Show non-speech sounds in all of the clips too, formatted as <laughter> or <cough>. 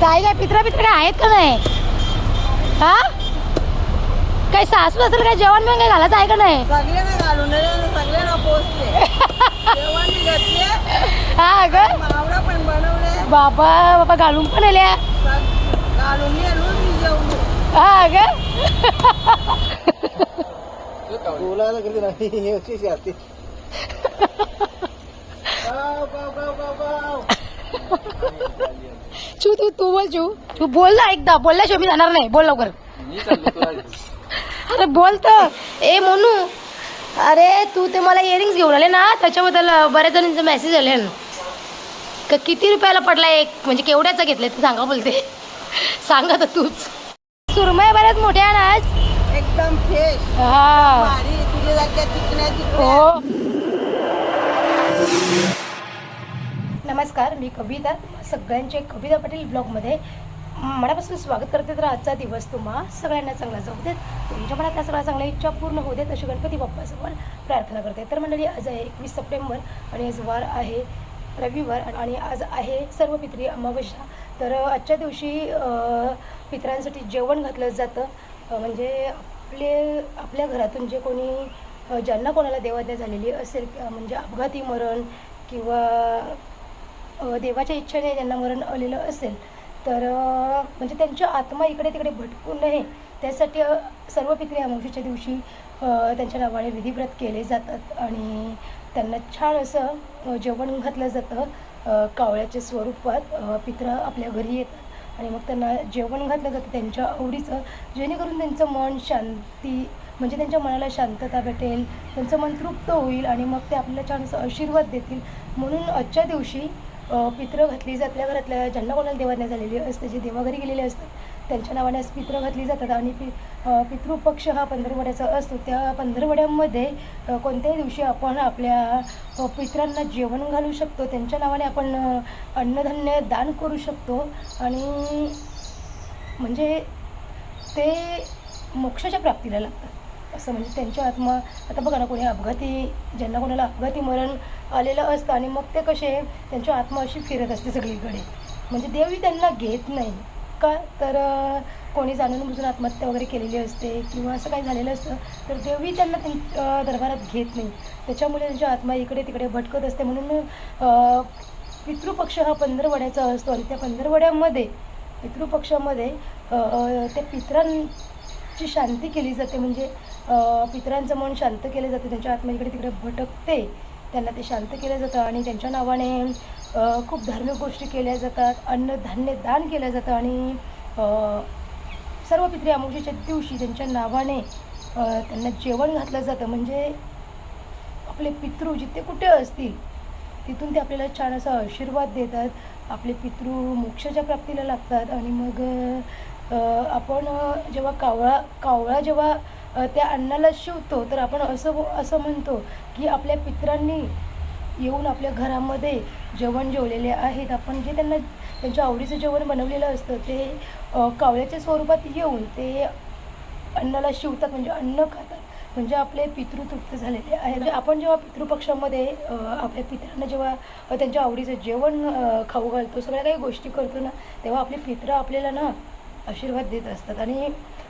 ताई काय पित्रा पित्र काय आहेत का नाही? हा? काही सासू असेल काय जेवण बिवण काय घालायचं आहे का नाही? घालून पोचते जेवण मी घेतले. हा ग. पण बनवले. बाबा बाबा घालून पण आल्या. घालून हा ग. बोलायला कधी नाही असते <laughs> चू तू तू बोल चू. तू बोल ना एकदा. बोलल्याशिवाय मी जाणार नाही. बोल लवकर. <laughs> अरे बोल तर. ए मोनू. अरे तू ते मला इयरिंग्स घेऊन आले ना त्याच्याबद्दल बऱ्याच जणांचे मेसेज आले ना. का किती रुपयाला पडला एक? म्हणजे केवढ्याचं घेतलं ते सांगा बोलते. <laughs> सांगा तर तूच. सुरमय बऱ्याच मोठ्या आहे ना आज. एकदम फ्रेश हा. तुझ्या हो. नमस्कार मी कविता. सगळ्यांचे कविता पाटील ब्लॉगमध्ये मनापासून स्वागत करते. तर आजचा दिवस तुम्हा सगळ्यांना चांगला जाऊ देत. तुमच्या मनातल्या सगळ्या चांगल्या इच्छा पूर्ण होऊ देत अशी गणपती बाप्पासमोर प्रार्थना करते. तर मंडळी आज आहे एकवीस सप्टेंबर आणि आज वार आहे रविवार आणि आज आहे सर्व पित्री अमावस्या. तर आजच्या दिवशी पित्रांसाठी पितरांसाठी जेवण घातलं जातं. म्हणजे आपले आपल्या घरातून जे कोणी ज्यांना कोणाला देवाज्ञा झालेली असेल म्हणजे अपघाती मरण किंवा देवाच्या इच्छेने त्यांना मरण आलेलं असेल तर म्हणजे त्यांची आत्मा इकडे तिकडे भटकू नये. त्यासाठी सर्व पित्री अमावशीच्या दिवशी त्यांच्या नावाने विधिव्रत केले जातात आणि त्यांना छान असं जेवण घातलं जातं. कावळ्याच्या स्वरूपात पित्र आपल्या घरी येतात आणि मग त्यांना जेवण घातलं जातं त्यांच्या आवडीचं जेणेकरून त्यांचं मन शांती म्हणजे त्यांच्या मनाला शांतता भेटेल त्यांचं मन तृप्त होईल आणि मग ते आपल्याला छान असं आशीर्वाद देतील. म्हणून आजच्या दिवशी पित्र घातली जात आपल्या घरातल्या ज्यांना कोणाला देवाज्ञा झालेली असते जे देवाघरी गेलेले असतात त्यांच्या नावाने आज पित्र घातली जातात. आणि पि पितृपक्ष हा पंधरवड्याचा असतो. त्या पंधरवड्यामध्ये कोणत्याही दिवशी आपण आपल्या पित्रांना पितरांना जेवण घालू शकतो. त्यांच्या नावाने आपण अन्नधान्य दान करू शकतो. आणि म्हणजे ते मोक्षाच्या प्राप्तीला लागतात. असं म्हणजे त्यांच्या आत्मा आता बघा ना कोणी अपघाती ज्यांना कोणाला अपघाती मरण आलेलं असतं आणि मग ते कसे त्यांची आत्मा अशी फिरत असते सगळीकडे. म्हणजे देवी त्यांना घेत नाही. का? तर कोणी जाणून बुजून आत्महत्या वगैरे केलेली असते किंवा असं काही झालेलं असतं तर देवी त्यांना त्यांच्या दरबारात घेत नाही. त्याच्यामुळे त्यांची आत्मा इकडे तिकडे भटकत असते. म्हणून पितृपक्ष हा पंधरवड्याचा असतो आणि त्या पंधरवड्यामध्ये पितृपक्षामध्ये त्या पितरां त्या शांती केली जाते. म्हणजे पितरांचं मन शांत केलं जातं. त्यांच्या आत्मा इकडे तिकडे भटकते. त्यांना ते शांत केलं जातं आणि त्यांच्या नावाने खूप धार्मिक गोष्टी केल्या जातात. अन्नधान्य दान केलं जातं आणि सर्व पित्री अमावस्येच्या दिवशी त्यांच्या नावाने त्यांना जेवण घातलं जातं. म्हणजे आपले पितृ जिथे कुठे असतील तिथून ते आपल्याला छान असा आशीर्वाद देतात. आपले पितृ मोक्षाच्या प्राप्तीला लागतात. आणि मग आपण जेव्हा कावळा कावळा जेव्हा त्या अन्नाला शिवतो तर आपण असं असं म्हणतो की आपल्या पित्रांनी येऊन आपल्या घरामध्ये जेवण जेवलेले आहेत. आपण जे त्यांना त्यांच्या आवडीचं जेवण बनवलेलं असतं ते कावळ्याच्या स्वरूपात येऊन ते अन्नाला शिवतात म्हणजे अन्न खातात. म्हणजे आपले पितृ तृप्त झालेले आहे म्हणजे आपण जेव्हा पितृपक्षामध्ये आपल्या पित्रांना जेव्हा त्यांच्या आवडीचं जेवण खाऊ घालतो सगळ्या काही गोष्टी करतो ना तेव्हा आपले पित्र आपल्याला ना आशीर्वाद देत असतात. आणि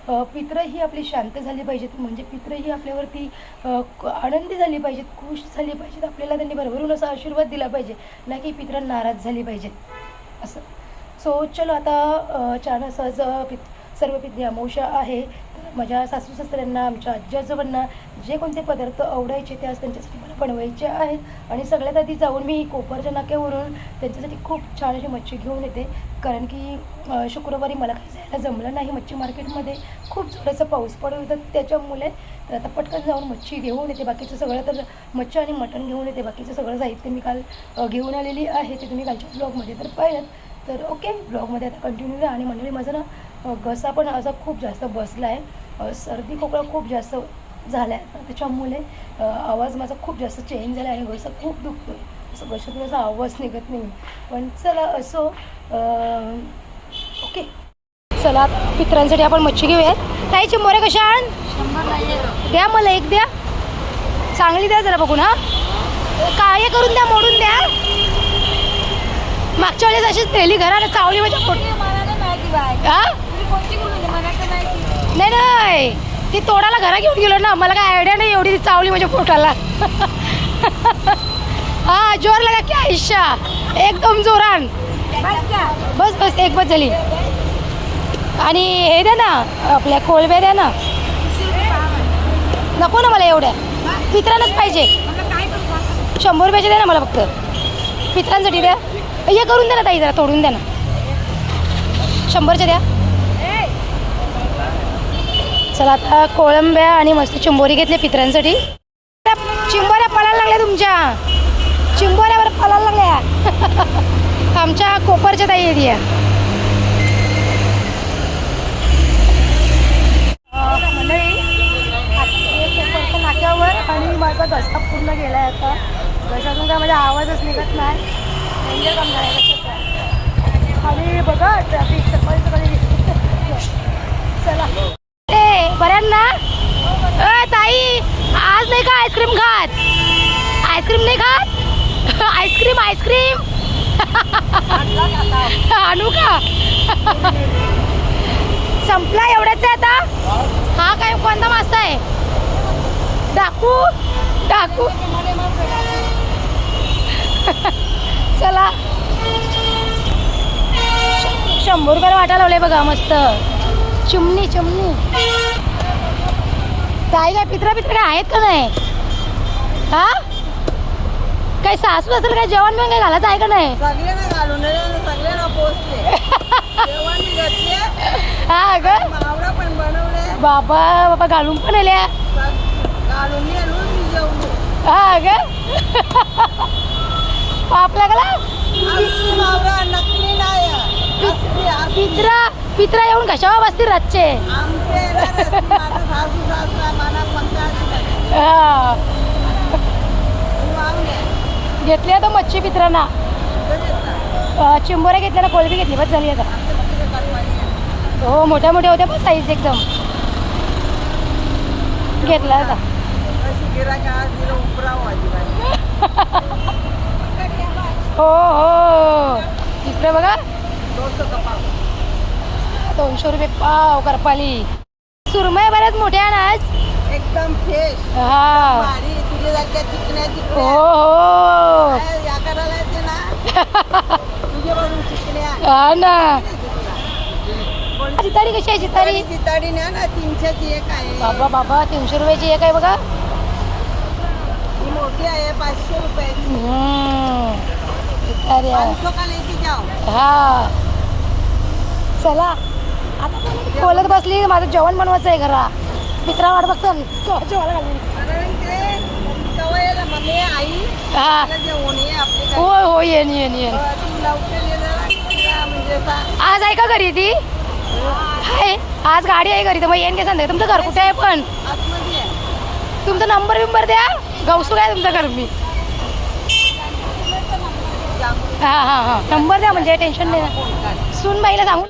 अ, पित्र ही आपली शांत झाली पाहिजेत. म्हणजे पित्र ही आपल्यावरती आनंदी झाली पाहिजेत खुश झाली पाहिजेत. आपल्याला त्यांनी भरभरून असा आशीर्वाद दिला पाहिजे ना की पित्र नाराज झाली पाहिजेत. असं. सो चलो आता छान असं पित सर्व पित्री आहे. तर माझ्या सासू सासऱ्यांना आमच्या आजी आजोबांना जे कोणते पदार्थ आवडायचे ते आज त्यांच्यासाठी मला बनवायचे आहेत. आणि सगळ्यात आधी जाऊन मी कोपरच्या नाक्यावरून त्यांच्यासाठी खूप छान अशी मच्छी घेऊन येते. कारण की शुक्रवारी मला काही जायला जमलं नाही मच्छी मार्केटमध्ये. खूप जोराचा पाऊस पडत होता त्याच्यामुळे. तर आता पटकन जाऊन मच्छी घेऊन येते. बाकीचं सगळं तर मच्छी आणि मटण घेऊन येते. बाकीचं सगळं साहित्य मी काल घेऊन आलेली आहे. ते तुम्ही कालच्या ब्लॉगमध्ये तर पाहिलं तर ओके ब्लॉगमध्ये आता कंटिन्यू राहा आणि मंडळी माझं ना घसा पण असा खूप जास्त बसला आहे सर्दी खोकला खूप जास्त झाला आहे त्याच्यामुळे आवाज माझा खूप जास्त चेंज झाला आहे आणि घसा खूप दुखतो आहे असं घशातून असा आवाज निघत नाही. पण चला असो ओके. चला पित्रांसाठी आपण मच्छी घेऊयात. ताई चिंबोरे कशा आण द्या मला एक द्या. चांगली द्या जरा बघून हा. काळे करून द्या मोडून द्या. मागच्या वेळेस अशीच नेली घरात चावली माझ्या पोट नाही नाही ती तोडाला घरा घेऊन गेलो ना. मला काय आयडिया नाही एवढी ती चावली माझ्या पोटाला. हा जोर लगा क्या आयुष्या एकदम जोरान. बस बस एक बस झाली. आणि हे द्या ना आपल्या कोळब्या द्या ना. नको ना मला एवढ्या. पित्रांनाच पाहिजे. शंभर रुपयाचे द्या ना मला फक्त. पित्रांसाठी द्या. हे करून द्या ना ताई जरा तोडून द्या ना. शंभरच्या द्या. चला आता कोळंब्या आणि मस्त चिंबोरी घेतले पित्रांसाठी. चिंबोऱ्या पळायला लागल्या तुमच्या. चिंबोऱ्यावर पळायला लागल्या. <laughs> आमच्या कोपरच्या ताई एरिया नाक्यावर आणि माझा घसा पूर्ण गेला आहे आता. घशातून काय माझा आवाजच निघत नाही. डेंजर काम झालं आणि बघा ट्रॅफिक सकाळी सकाळी चला. ए ना ए ताई आज नाही का आईस्क्रीम खात? आईस्क्रीम नाही खात? <laughs> Ice cream ice cream. <laughs> आणू का? <laughs> संपला एवढ्याच आहे आता? हा काय कोणता मासा आहे? डाकू? डाकू? चला. शंभर रुपयाला वाटा लावले बघा मस्त. चिमणी चिमणी. काय काय पित्रा पित्रा काय आहेत का नाही? हा? काय सासू असेल काय जेवण बिवण काय घालायचं आहे का नाही? सगळ्यांना घालून सगळ्यांना पोचले. जेवण घेतले. हा ग. पण बनवले. बाबा बाबा घालून पण आल्या घालून हा ग. आपल्या गला असली मावडा नकली नाही असली असली. पित्रा पित्रा येऊन कशावर बसतील रातचे? हा. घेतली आता मच्छी पित्रांना. अं, चिंबोऱ्या घेतल्या ना कोळबी घेतली बस झाली आता. हो मोठ्या मोठ्या होत्या पण साईज एकदम. घेतला आता. हो हो. इकडे बघा. दोनशे रुपये पाव करपाली. सुरमय बऱ्याच मोठ्या आहे ना आज. एकदम फ्रेश हा. भारी. चिकण्या हो हो. या करायला येते ना. <laughs> चिकण्या. हा ना. चितारी कशी आहे चितारी चिताडी न्या ना तीनशेची एक आहे. बाबा बाबा तीनशे रुपयाची एक आहे बघा. ही मोठी आहे पाचशे रुपयाची. हम्म. चितारी आहे. पाचशे का लेके जाओ हा. चला. आता बोलत बसली माझं जेवण बनवायचं आहे घरा. मित्रा वाट बघतो घालून होय होय येन येन ये आज आहे का घरी ती? आहे आज गाडी आहे घरी तर मग येईन काय सांगते तुमचं घर कुठे आहे पण? तुमचा नंबर बिंबर द्या. गौसू काय तुमचं घर मी? हा हा हा. नंबर द्या म्हणजे टेन्शन नाही. ना सून बाईला सांगून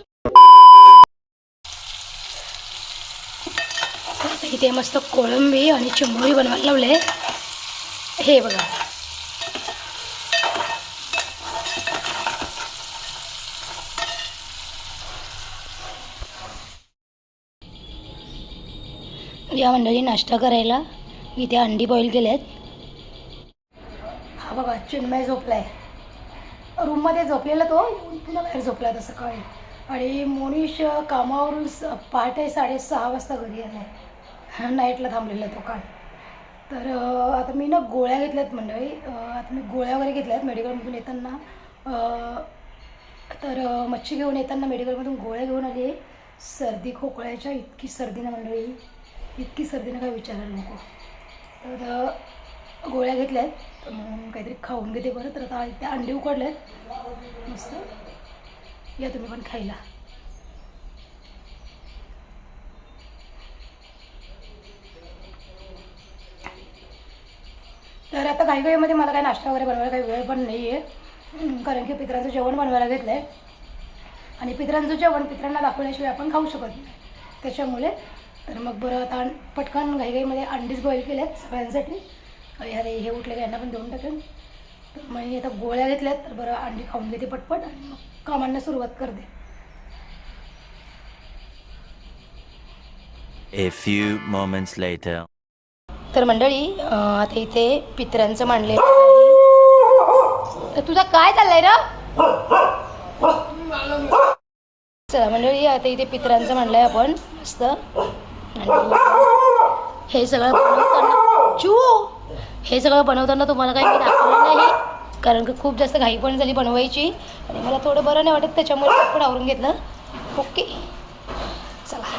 आता इथे मस्त कोळंबी आणि चिंबोळी बनवायला लावले. हे बघा. या मंडळी नाश्ता करायला इथे अंडी बॉईल केले आहेत हा बघा चिन्मय झोपलाय. रूममध्ये झोपलेला तो पुन्हा बाहेर झोपला आता सकाळी. आणि मोनिश कामावरून स पहाटे साडेसहा वाजता घरी आला नाईटला थांबलेला तो काल. तर आता मी ना गोळ्या घेतल्यात मंडळी. आता मी गोळ्या वगैरे घेतल्यात मेडिकलमधून येताना. तर मच्छी घेऊन येताना मेडिकलमधून गोळ्या घेऊन आली सर्दी खोकळ्याच्या इतकी सर्दी ना मंडळी. इतकी सर्दीनं काय विचारायला नको. तर गोळ्या घेतल्या आहेत म्हणून काहीतरी खाऊन घेते बरं. तर आता त्या अंडी उकडले आहेत मस्त. या तुम्ही पण खायला. तर आता काही काहीमध्ये मला काही नाश्ता वगैरे बनवायला काही वेळ पण नाही आहे कारण की पित्रांचं जेवण बनवायला घेतलं आहे आणि पित्रांचं जेवण पित्रांना दाखवल्याशिवाय आपण खाऊ शकत नाही. त्याच्यामुळे तर मग बरं आता पटकन घाईघाईमध्ये अंडीच बॉईल केले आहेत सगळ्यांसाठी. अरे हे उठले का यांना पण देऊन टाकेन. तर मग आता गोळ्या घेतल्यात तर बरं अंडी खाऊन घेते पटपट आणि मग कामांना सुरुवात करते. A few moments later. तर मंडळी आता इथे पित्रांचं मांडलेलं आहे. तर तुझा काय चाललंय र? चला मंडळी आता इथे पित्रांचं आहे आपण मस्त. हे सगळं बनवताना चू! हे सगळं बनवताना तुम्हाला काही मी दाखवलं नाही. कारण की खूप जास्त घाई पण झाली बनवायची. आणि मला थोडं बरं नाही वाटत त्याच्यामुळे आपण आवरून घेतलं. ओके चला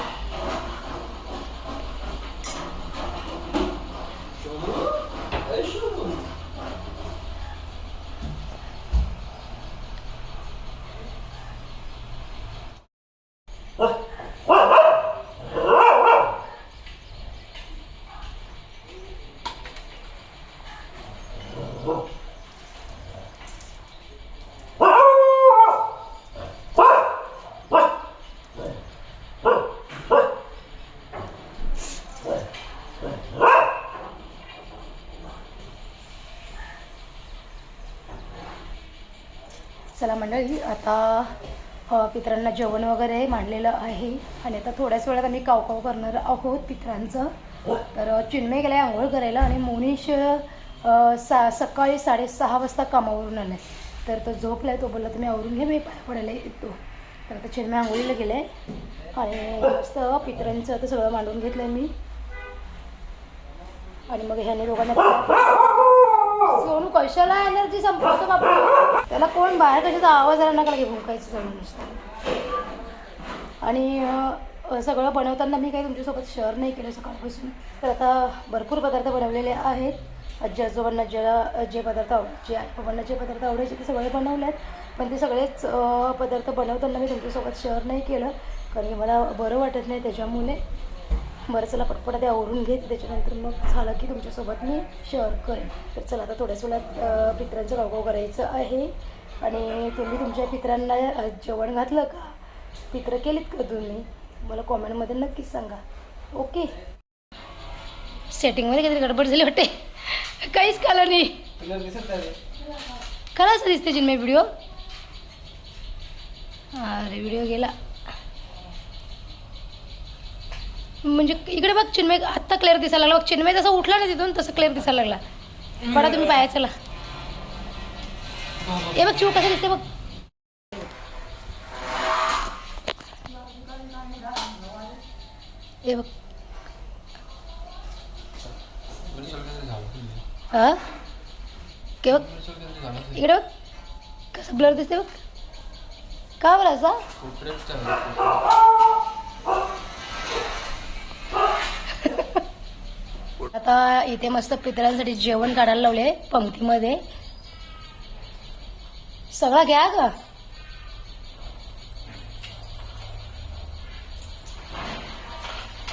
चला मंडळी आता पितरांना जेवण वगैरे मांडलेलं आहे. आणि आता थोड्याच वेळात आम्ही कावकाव करणार आहोत पितरांचं. तर अ, चिन्मय गेलाय आंघोळ करायला आणि मोनिश सा सकाळी साडेसहा वाजता कामावरून आलाय. तर तो झोपलाय तो बोलला तुम्ही आवरून घे मी पाया पडायला येतो. तर आता चिन्मय आंघोळीला गेलाय. आणि मस्त पितरांचं आता सगळं मांडून घेतलंय मी. आणि मग ह्याने दोघांना सोनू कशाला एनर्जी संपवतो बापू त्याला कोण बाहेर कशाचा आवाज आला नका की भुंकायचं सोनू नुसतं. आणि सगळं बनवताना मी काही तुमच्यासोबत शेअर नाही केलं सकाळपासून. तर आता भरपूर पदार्थ बनवलेले आहेत. आजी आजोबांना ज्याला जे पदार्थ आवडायचे आई बाबांना जे पदार्थ आवडायचे ते सगळे बनवले आहेत. पण ते सगळेच पदार्थ बनवताना मी तुमच्यासोबत शेअर नाही केलं. कारण की मला बरं वाटत नाही त्याच्यामुळे. बरं चला पटपट ते आवरून घेते त्याच्यानंतर मग झालं की तुमच्यासोबत मी शेअर करेन. तर चला आता थोड्याच वेळात पित्रांचं गावगाव करायचं आहे. आणि तुम्ही तुमच्या पित्रांना जेवण घातलं का? पित्र केलीत का तुम्ही? मला कॉमेंटमध्ये नक्कीच सांगा. ओके सेटिंगमध्ये काहीतरी गडबड झाली वाटते काहीच कळलं नाही. खरं असं दिसते जिन्मे व्हिडिओ अरे व्हिडिओ गेला. म्हणजे इकडे बघ चिन्मय आत्ता क्लिअर दिसायला लागला. बघ चिन्मय जसं उठला ना तिथून तसं क्लिअर दिसायला लागला. पडा तुम्ही पाया चला. हे बघ चिव कसं दिसते बघ. हे बघ. हा? के बघ. इकडे बघ. कसं ब्लर दिसते बघ. का बरं असा? आता इथे मस्त पितळ्यांसाठी जेवण काढायला लावले पंक्तीमध्ये. सगळा घ्या का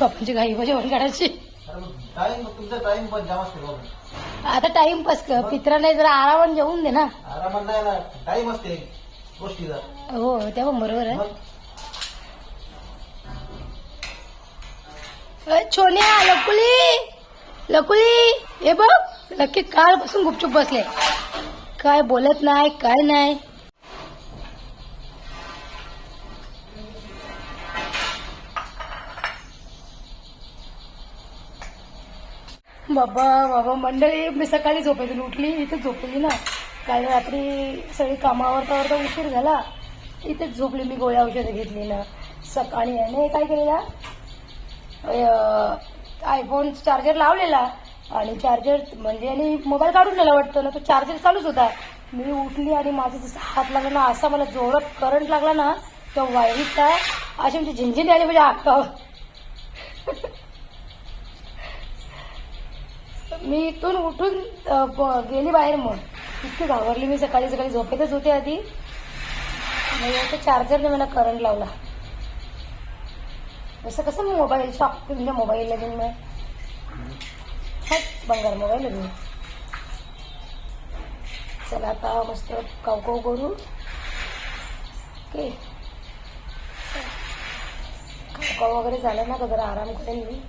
पप्पांची घाई बा जेवण काढायची. तुमचा टाइम आता टाइमपास कर पित्रा नाही जरा आरामात जेवून दे ना. टाइम असते हो त्या पण बरोबर आहे. मग छोन्या लकुली! लकुली हे बघ नक्की काल बसून गुपचूप बसले. काय बोलत नाही काय नाही. बाबा बाबा मंडळी मी सकाळी झोपेतून उठली इथे झोपली ना. काल रात्री सगळी कामावरता आवरता उशीर झाला. इथेच झोपली मी गोळ्या औषधं घेतली ना सकाळी याने काय केलेला? आयफोन चार्जर लावलेला आणि चार्जर म्हणजे आणि मोबाईल काढून नेला वाटतं ना तो चार्जर चालूच होता. मी उठली आणि माझा जसा हात लागला ना असा मला जोरात करंट लागला ना तो वायरीचा अशी म्हणजे झिंझिनी आली म्हणजे हातावर मी इथून उठून गेली बाहेर मग. इतकी घाबरली मी सकाळी सकाळी झोपेतच होते आधी. मग चार्जरने मला करंट लावला. असं कसं मोबाईल शॉप तुमच्या मोबाईल लगेन मग? हट बंगार मोबाईल लगेन चला आता मस्त कावकाव करू. ओके कावकाव वगैरे झालं ना का जरा आराम करेन मी.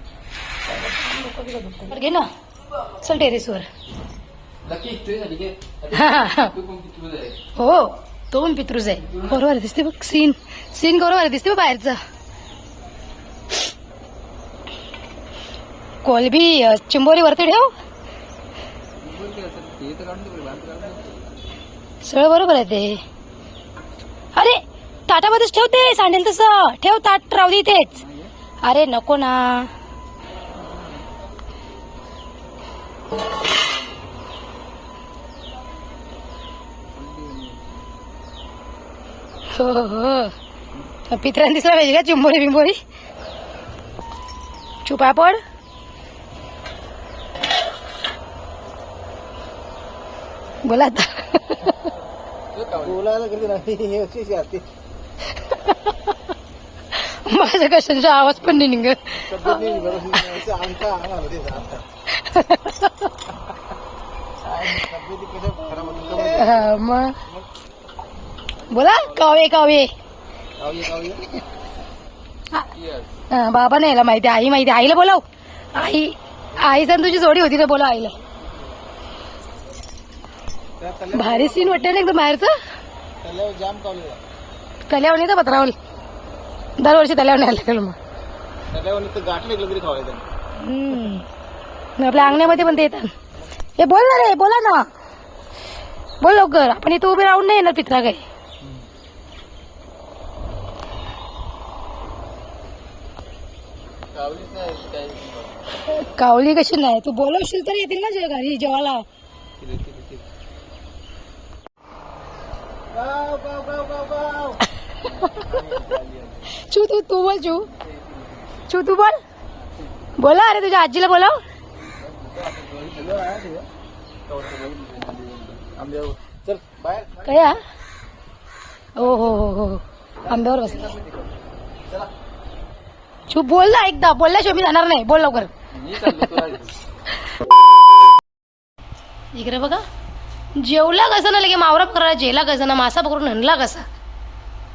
घे ना. चल टेरेसवर हो तो पण पितृज आहे बरोबर दिसते बघ. सीन सीन बरोबर दिसते बघ बाहेरचा. कोलबी चिंबोरी वरती ठेव. सगळं बरोबर आहे ते. अरे ताटामध्येच ठेवते सांडेल तसं. ठेव ताट राहू दे इथेच. अरे नको ना. हो हो, हो. पित्रांनी दिसला पाहिजे का चिंबोरी बिंबोरी चुपा बोला आता. कावळा. माझ्या कशांचा आवाज पण नाही निघत. मग? बोला कावे कावे बाबा नाही याला माहिती आई माहिती आईला बोलाव. आई आई सण तुझी जोडी होती ना बोला आईला. भारी सीन वाटतं ना एकदम बाहेरचं? जाम तल्यावर तर पत्रावल दरवर्षी तल्यावर आलं मग? हम्म. आपल्या अंगण्यामध्ये पण ते येतात. हे बोल ना रे बोला ना. बोल लवकर. आपण इथं उभे राहून नाही येणार पित्रा काही. कावली कशी नाही? तू बोलवशील तर येतील ना घरी जेवायला किती किती किती <laughs> चू तू तू बोल चू. चू तू बोल. बोला अरे तुझ्या आजीला बोलव काय हा? हो हो हो हो. आंब्यावर बसला. चू बोल ना एकदा. बोलल्याशिवाय मी जाणार नाही. बोल लवकर. इकडे बघा. जेवला कसं ना लगे मावरा करा जेला कसं ना मासा पकडून हणला कसा?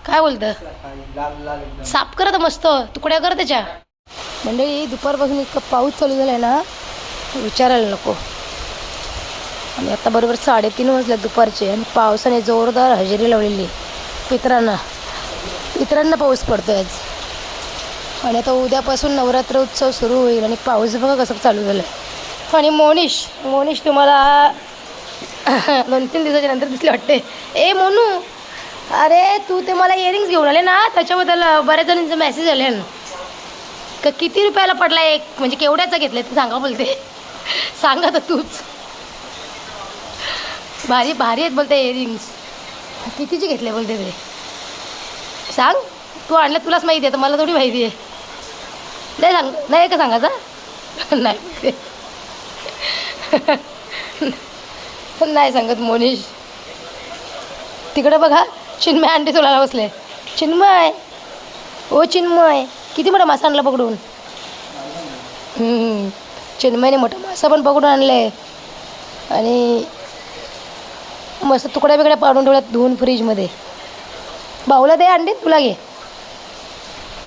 काय बोलतं? साफ करत मस्त तुकड्या कर त्याच्या. मंडळी दुपारपासून इतकं पाऊस चालू झालाय ना विचारायला नको. आणि आता बरोबर साडेतीन वाजल्या दुपारचे आणि पावसाने जोरदार हजेरी लावलेली आहे. पितरांना. पितरांना पाऊस पडतोय आज. आणि आता उद्यापासून नवरात्र उत्सव सुरू होईल आणि पाऊस बघा कसं चालू झालं आणि मोनिश मोनिश तुम्हाला <laughs> दोन तीन दिवसाच्या नंतर दिसले वाटते. ए मोनू. अरे तू ते मला इयरिंग्स घेऊन आले ना? त्याच्याबद्दल बऱ्याच जणांचे मेसेज आले ना. का किती रुपयाला पडला एक? म्हणजे केवढ्याचा घेतले ते सांगा बोलते. <laughs> सांगा तर तूच. भारी भारी आहेत बोलते इयरिंग्स कितीचे घेतले बोलते ते? सांग. तू आणलं तुलाच माहिती आहे तर मला थोडी माहिती आहे. नाही सांग नाही का सांगायचं? <laughs> नाही. पण नाही सांगत मोनिश. तिकडं बघा चिन्मय आंटी तुला बसले. चिन्मय ओ चिन्मय किती मोठा मासा आणला पकडून? चिन्मयने मोठा मासा पण पकडून आणले. आणि मस्त तुकड्या बिकड्या पाडून ठेवल्यात धुवून फ्रीजमध्ये बाहुला दे अंडी तुला घे.